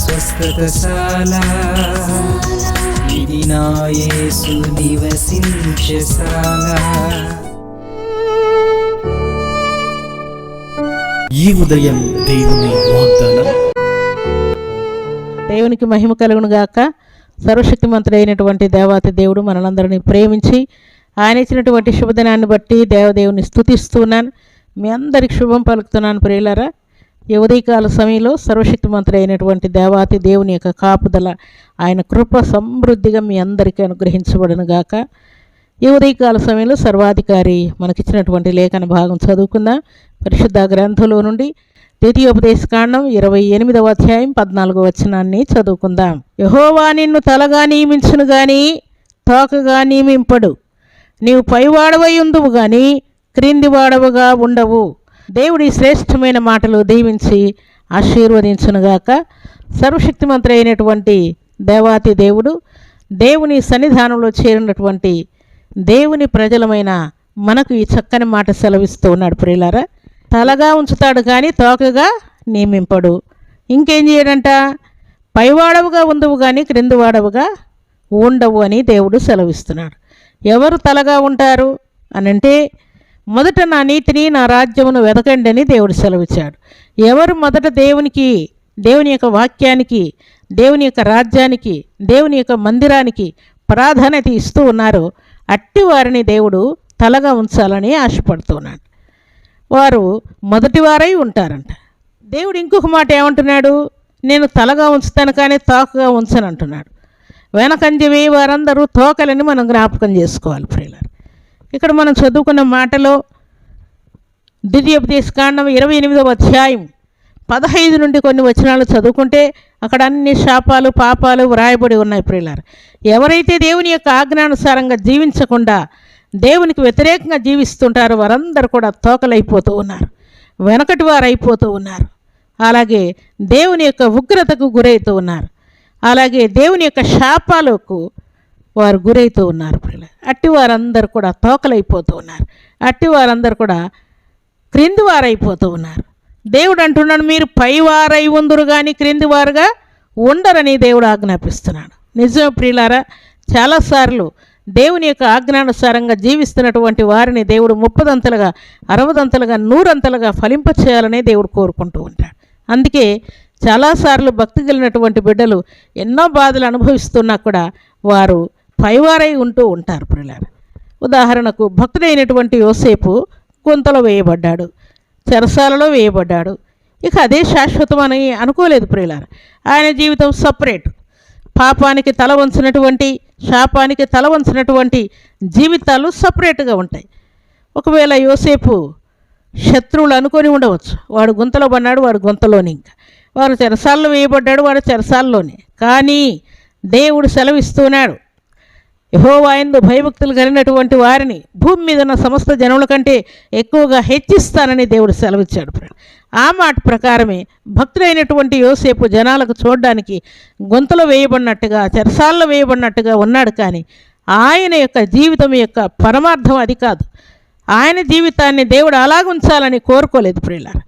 స్వస్థతశాల. ఇది నా యేసు నివసించశాల ఈ ఉదయం దేవుని వాగ్దానం. దేవునికి మహిమ కలుగును గాక. సర్వశక్తిమంతుడైనటువంటి దేవాతి దేవుడు మనలందరినీ ప్రేమించి ఆయన ఇచ్చినటువంటి శుభదినాన్ని బట్టి దేవదేవుని స్తుతిస్తున్నాను మీ అందరికి శుభం పలుకుతున్నాను ప్రియులారా. ఉదయకాల సమయంలో సర్వశక్తిమంతుడైనటువంటి దేవాతి దేవుని యొక్క కాపుదల ఆయన కృప సమృద్ధిగా మీ అందరికీ అనుగ్రహించబడనుగాక ఈ ఉదయకాల సమయంలో సర్వాధికారి మనకిచ్చినటువంటి లేఖన భాగం చదువుకుందాం. పరిశుద్ధ గ్రంథంలో నుండి ద్వితీయోపదేశ కాండం ఇరవై ఎనిమిదవ అధ్యాయం పద్నాలుగో వచనాన్ని చదువుకుందాం. యహోవా నిన్ను తలగా నియమించును గాని తోకగా నియమింపడు. నీవు పైవాడవై ఉందువు గాని క్రిందివాడవుగా ఉండవు. దేవుడి శ్రేష్టమైన మాటలు దీవించి ఆశీర్వదించునుగాక. సర్వశక్తిమంత్రి అయినటువంటి దేవాతి దేవుడు దేవుని సన్నిధానంలో చేరినటువంటి దేవుని ప్రజలమైన మనకు ఈ చక్కని మాట సెలవిస్తూ ఉన్నాడు ప్రియులారా. తలగా ఉంచుతాడు కానీ తోకగా నియమింపడు. ఇంకేం చేయడంట? పైవాడవుగా ఉండవు కానీ క్రింది వాడవుగా ఉండవు అని దేవుడు సెలవిస్తున్నాడు. ఎవరు తలగా ఉంటారు? అనంటే మొదట నా నీతిని నా రాజ్యమును వెతకండి అని దేవుడు సెలవిచ్చాడు. ఎవరు మొదట దేవునికి దేవుని యొక్క వాక్యానికి దేవుని యొక్క రాజ్యానికి దేవుని యొక్క మందిరానికి ప్రాధాన్యత ఇస్తూ ఉన్నారో అట్టి వారిని దేవుడు తలగా ఉంచాలని ఆశపడుతున్నాడు. వారు మొదటి వారై ఉంటారంట. దేవుడు ఇంకొక మాట ఏమంటున్నాడు? నేను తలగా ఉంచుతాను కానీ తోకగా ఉంచను అంటున్నాడు. వెనకంజ వేయి వారందరూ తోకలని మనం జ్ఞాపకం చేసుకోవాలి ప్రియులారు. ఇక్కడ మనం చదువుకున్న మాటలో ద్వితీయోపదేశ కాండం ఇరవై ఎనిమిదవ అధ్యాయం పదహైదు నుండి కొన్ని వచనాలు చదువుకుంటే అక్కడ అన్ని శాపాలు పాపాలు వ్రాయబడి ఉన్నాయి ప్రియులారు. ఎవరైతే దేవుని యొక్క ఆజ్ఞానుసారంగా జీవించకుండా దేవునికి వ్యతిరేకంగా జీవిస్తుంటారో వారందరూ కూడా తోకలైపోతూ ఉన్నారు. వెనకటి వారు అయిపోతూ ఉన్నారు. అలాగే దేవుని యొక్క ఉగ్రతకు గురవుతూ ఉన్నారు. అలాగే దేవుని యొక్క శాపాలకు వారు గురైతూ ఉన్నారు ప్రియుల అట్టి వారందరూ కూడా తోకలైపోతూ ఉన్నారు. అట్టి వారందరూ కూడా క్రింది వారైపోతూ ఉన్నారు. దేవుడు అంటున్నాడు మీరు పైవారై ఉందరు కానీ క్రింది వారుగా ఉండరని దేవుడు ఆజ్ఞాపిస్తున్నాడు. నిజం ప్రియులారా చాలాసార్లు దేవుని యొక్క ఆజ్ఞానుసారంగా జీవిస్తున్నటువంటి వారిని దేవుడు ముప్పదంతలుగా అరవదంతలుగా నూరంతలుగా ఫలింపచేయాలనే దేవుడు కోరుకుంటూ ఉంటాడు. అందుకే చాలాసార్లు భక్తి కలిగినటువంటి బిడ్డలు ఎన్నో బాధలు అనుభవిస్తున్నా కూడా వారు పైవారై ఉంటూ ఉంటారు ప్రిలారు. ఉదాహరణకు భక్తుడైనటువంటి యోసేపు గుంతలో వేయబడ్డాడు చెరసాలలో వేయబడ్డాడు. ఇక అదే శాశ్వతం అని అనుకోలేదు ప్రియులారు ఆయన జీవితం సపరేట్. పాపానికి తల వంచినటువంటి శాపానికి తల వంచినటువంటి జీవితాలు సపరేట్గా ఉంటాయి. ఒకవేళ యోసేపు శత్రువులు అనుకొని ఉండవచ్చు. వాడు గుంతలో పడినాడు వాడు గుంతలోని ఇంకా. వాడు చెరసాల్లో వేయబడ్డాడు వాడు చెరసాల్లోనే. కానీ దేవుడు సెలవిస్తున్నాడు యహోవాయందు భయభక్తులు కలిగినటువంటి వారిని భూమి మీద ఉన్న సమస్త జనముల కంటే ఎక్కువగా హెచ్చిస్తానని దేవుడు సెలవిచ్చాడు ఆ మాట ప్రకారమే భక్తులైనటువంటి యోసేపు జనాలకు చూడడానికి గొంతులో వేయబడినట్టుగా చెరసాల్లో వేయబడినట్టుగా ఉన్నాడు కానీ ఆయన యొక్క జీవితం యొక్క పరమార్థం అది కాదు. ఆయన జీవితాన్ని దేవుడు అలాగుంచాలని కోరుకోలేదు ప్రియులారా.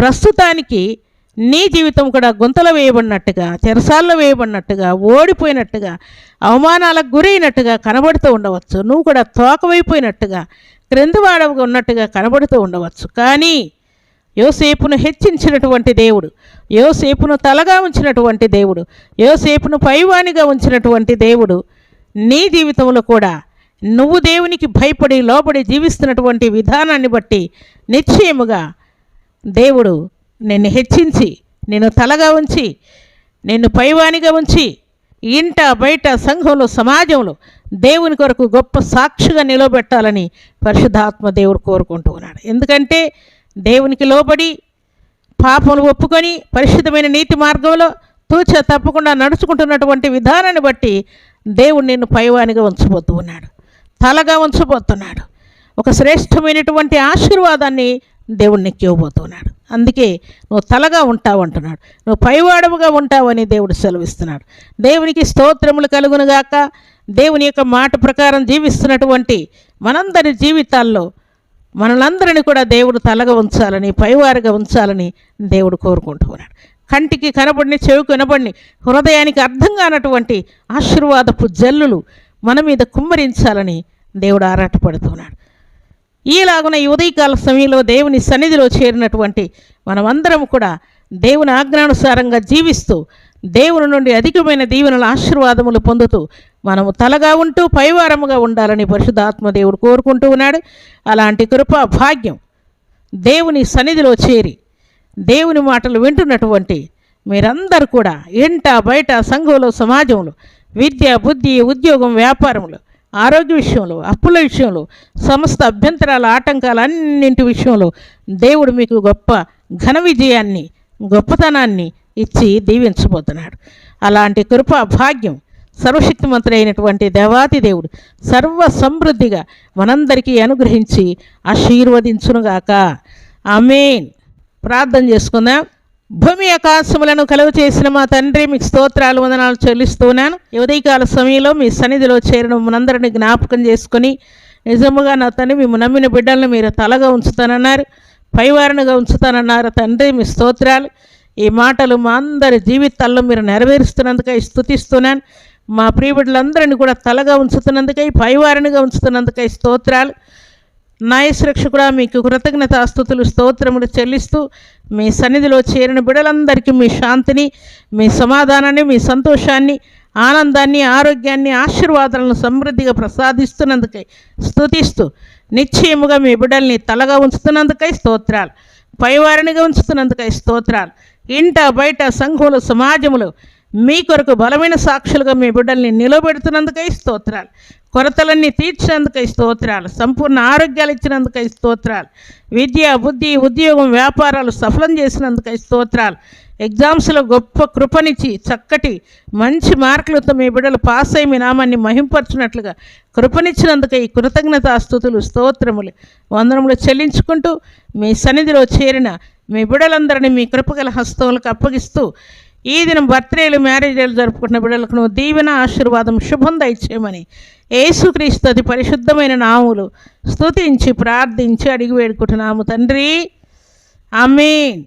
ప్రస్తుతానికి నీ జీవితం కూడా గుంతలో వేయబడినట్టుగా చెరసాల్లో వేయబడినట్టుగా ఓడిపోయినట్టుగా అవమానాలకు గురైనట్టుగా కనబడుతూ ఉండవచ్చు. నువ్వు కూడా తోకవైపోయినట్టుగా క్రిందివాడవుగా ఉన్నట్టుగా కనబడుతూ ఉండవచ్చు. కానీ యోసేపును హెచ్చించినటువంటి దేవుడు యోసేపును తలగా ఉంచినటువంటి దేవుడు యోసేపును పైవానిగా ఉంచినటువంటి దేవుడు నీ జీవితంలో కూడా నువ్వు దేవునికి భయపడి లోబడి జీవిస్తున్నటువంటి విధానాన్ని బట్టి నిశ్చయముగా దేవుడు నిన్ను హెచ్చించి నిన్ను తలగా ఉంచి నిన్ను పైవానిగా ఉంచి ఇంట బయట సంఘంలో సమాజంలో దేవుని కొరకు గొప్ప సాక్షిగా నిలబెట్టాలని పరిశుద్ధాత్మ దేవుడు కోరుకుంటూ ఉన్నాడు. ఎందుకంటే దేవునికి లోబడి పాపములు ఒప్పుకొని పరిశుద్ధమైన నీతి మార్గంలో తూచ తప్పకుండా నడుచుకుంటున్నటువంటి విధానాన్ని బట్టి దేవుడు నిన్ను పైవానిగా ఉంచబోతూ ఉన్నాడు. తలగా ఉంచబోతున్నాడు. ఒక శ్రేష్టమైనటువంటి ఆశీర్వాదాన్ని దేవుడు నీకు ఇవ్వబోతున్నాడు అందుకే నువ్వు తలగా ఉంటావు అంటున్నాడు. నువ్వు పైవాడవుగా ఉంటావని దేవుడు సెలవిస్తున్నాడు. దేవునికి స్తోత్రములు కలుగునుగాక దేవుని యొక్క మాట ప్రకారం జీవిస్తున్నటువంటి మనందరి జీవితాల్లో మనలందరినీ కూడా దేవుడు తలగా ఉంచాలని పైవారుగా ఉంచాలని దేవుడు కోరుకుంటూ ఉన్నాడు. కంటికి కనబడిని చెవికి వినబడిని హృదయానికి అర్థం కానటువంటి ఆశీర్వాదపు జల్లులు మన మీద కుమ్మరించాలని దేవుడు ఆరాటపడుతున్నాడు ఈలాగున ఈ ఉదయకాల సమయంలో దేవుని సన్నిధిలో చేరినటువంటి మనమందరం కూడా దేవుని ఆజ్ఞానుసారంగా జీవిస్తూ దేవుని నుండి అధికమైన దీవెనల ఆశీర్వాదములు పొందుతూ మనము తలగా ఉంటూ పైవారముగా ఉండాలని పరిశుద్ధాత్మ దేవుడు కోరుకుంటూ ఉన్నాడు. అలాంటి కృపా భాగ్యం దేవుని సన్నిధిలో చేరి దేవుని మాటలు వింటున్నటువంటి మీరందరూ కూడా ఇంట బయట సంఘంలో సమాజంలో విద్య బుద్ధి ఉద్యోగం వ్యాపారంలో ఆరోగ్య విషయంలో అప్పుల విషయంలో సమస్త అభ్యంతరాల ఆటంకాలు అన్నింటి విషయంలో దేవుడు మీకు గొప్ప ఘన విజయాన్ని గొప్పతనాన్ని ఇచ్చి దీవించబోతున్నాడు. అలాంటి కృప భాగ్యం సర్వశక్తిమంతుడైనటువంటి దేవాతి దేవుడు సర్వ సమృద్ధిగా మనందరికీ అనుగ్రహించి ఆశీర్వదించునుగాక. ఆమెన్. ప్రార్థన చేసుకుందాం. భూమి ఆకాశములను కలుగు చేసిన మా తండ్రి మీకు స్తోత్రాలు వందనాలు చెల్లిస్తున్నాను. ఉదయకాల సమయంలో మీ సన్నిధిలో చేరిన మనందరిని జ్ఞాపకం చేసుకొని నిజముగా నా తండ్రి మేము నమ్మిన బిడ్డలను మీరు తలగా ఉంచుతానన్నారు పైవారణగా ఉంచుతానన్నారు. తండ్రి మీ స్తోత్రాలు ఈ మాటలు మా అందరి జీవితాల్లో మీరు నెరవేరుస్తున్నందుకై స్థుతిస్తున్నాను మా ప్రియబిడ్డలందరినీ కూడా తలగా ఉంచుతున్నందుకై పైవారినిగా ఉంచుతున్నందుకై స్తోత్రాలు. నాయసురక్షకుడా మీకు కృతజ్ఞత అస్తుతులు స్తోత్రములు చెల్లిస్తూ మీ సన్నిధిలో చేరిన బిడలందరికీ మీ శాంతిని మీ సమాధానాన్ని మీ సంతోషాన్ని ఆనందాన్ని ఆరోగ్యాన్ని ఆశీర్వాదాలను సమృద్ధిగా ప్రసాదిస్తున్నందుకై స్థుతిస్తూ నిశ్చయముగా మీ బిడ్డల్ని తలగా ఉంచుతున్నందుకై స్తోత్రాలు పైవారినిగా ఉంచుతున్నందుకై స్తోత్రాలు. ఇంట బయట సంఘములు సమాజములు మీ కొరకు బలమైన సాక్షులుగా మీ బిడ్డల్ని నిలబెడుతున్నందుకై స్తోత్రాలు. కొరతలన్నీ తీర్చినందుకై స్తోత్రాలు సంపూర్ణ ఆరోగ్యాలు ఇచ్చినందుకై స్తోత్రాలు విద్య బుద్ధి ఉద్యోగం వ్యాపారాలు సఫలం చేసినందుకై స్తోత్రాలు. ఎగ్జామ్స్లో గొప్ప కృపనిచ్చి చక్కటి మంచి మార్కులతో మీ బిడ్డలు పాస్ అయి మీ నామాన్ని మహింపరచినట్లుగా కృపనిచ్చినందుకై కృతజ్ఞతాస్థుతులు స్తోత్రములు. వందనములు చెల్లించుకుంటూ మీ సన్నిధిలో చేరిన మీ బిడ్డలందరినీ మీ కృపగల హస్తములకు అప్పగిస్తూ ఈ దినం బర్త్డేలు మ్యారేజీలు జరుపుకున్న బిడ్డలకు నువ్వు దీవెన ఆశీర్వాదం శుభం దయచేయమని ఏసుక్రీస్తు అతి పరిశుద్ధమైన నాములు స్తుతించి ప్రార్థించి అడిగి వేడుకుంటున్నాము తండ్రి. ఆమేన్.